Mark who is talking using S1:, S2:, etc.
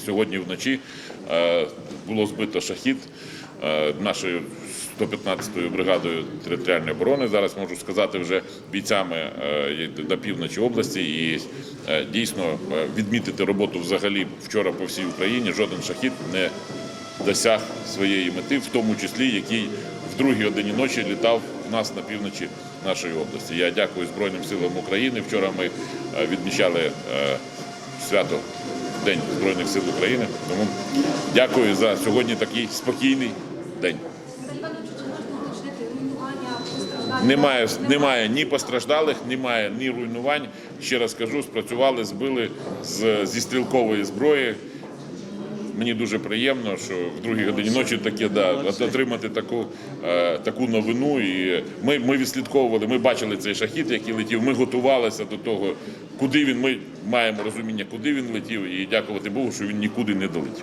S1: Сьогодні вночі е, було збито шахід е, нашою 115-ю бригадою територіальної оборони. Зараз можу сказати вже бійцями е, до півночі області і дійсно відмітити роботу взагалі вчора по всій Україні. Жоден шахід не досяг своєї мети, в тому числі який в другій годині ночі літав у нас на півночі нашої області. Я дякую Збройним силам України. Вчора ми відмічали свято День Збройних сил України. Тому дякую за сьогодні такий спокійний день. Немає, немає ні постраждалих, немає ні руйнувань. Ще раз кажу, спрацювали, збили з, зі стрілкової зброї. Мені дуже приємно, що в другій годині ночі таке да, отримати таку, е, таку новину. І ми, ми відслідковували, ми бачили цей шахіт, який летів. Ми готувалися до того, куди він. Ми маємо розуміння, куди він летів, і дякувати Богу, що він нікуди не долетів.